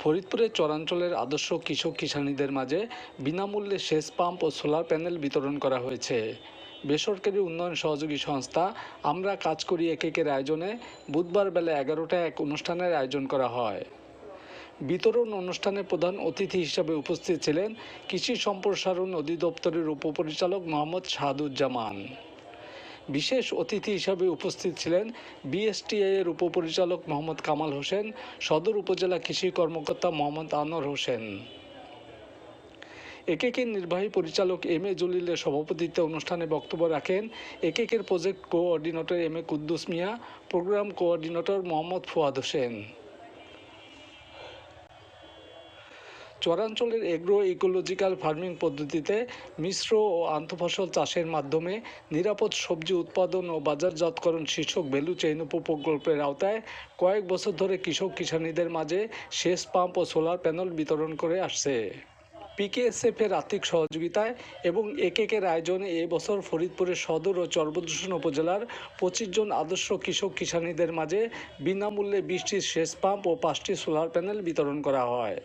ফরিদপুরের চরাঞ্চলের আদর্শ কৃষক কিষানীদের মাঝে বিনামূল্যে সেচ পাম্প ও সোলার প্যানেল বিতরণ করা হয়েছে। বেসরকারি উন্নয়ন সহযোগী সংস্থা আমরা কাজ করি একেকের আয়োজনে বুধবার বেলা এগারোটায় এক অনুষ্ঠানের আয়োজন করা হয়। বিতরণ অনুষ্ঠানে প্রধান অতিথি হিসাবে উপস্থিত ছিলেন কৃষি সম্প্রসারণ অধিদপ্তরের উপপরিচালক মোহাম্মদ শাহাদুজ্জামান। বিশেষ অতিথি হিসাবে উপস্থিত ছিলেন বিএসটিআই এর উপপরিচালক মোহাম্মদ কামাল হোসেন, সদর উপজেলা কৃষি কর্মকর্তা মোহাম্মদ আনোয়ার হোসেন। একেকের নির্বাহী পরিচালক এম এ জলিলের সভাপতিত্বে অনুষ্ঠানে বক্তব্য রাখেন একেকের project coordinator M A Kuddus Mia, programme coordinator Mohammad Fuad Hossain. চরাঞ্চলের agro ecological farming পদ্ধতিতে মিশ্র ও আন্তঃফসল চাষের মাধ্যমে নিরাপদ সবজি উৎপাদন ও বাজারজাতকরণ শীর্ষক ভ্যালু চেইন উপপ্রকল্পের আওতায় কয়েক বছর ধরে কৃষক কিষানীদের মাঝে সেচ পাম্প ও সোলার প্যানেল বিতরণ করে আসছে। পিকেএসএফ এর আর্থিক সহযোগিতায় এবং একেকের আয়োজনে এ বছর ফরিদপুরের সদর ও চরবদূষণ উপজেলার পঁচিশ জন আদর্শ কৃষক কিষানীদের মাঝে বিনামূল্যে বিশটি সেচ পাম্প ও পাঁচটি সোলার প্যানেল বিতরণ করা হয়।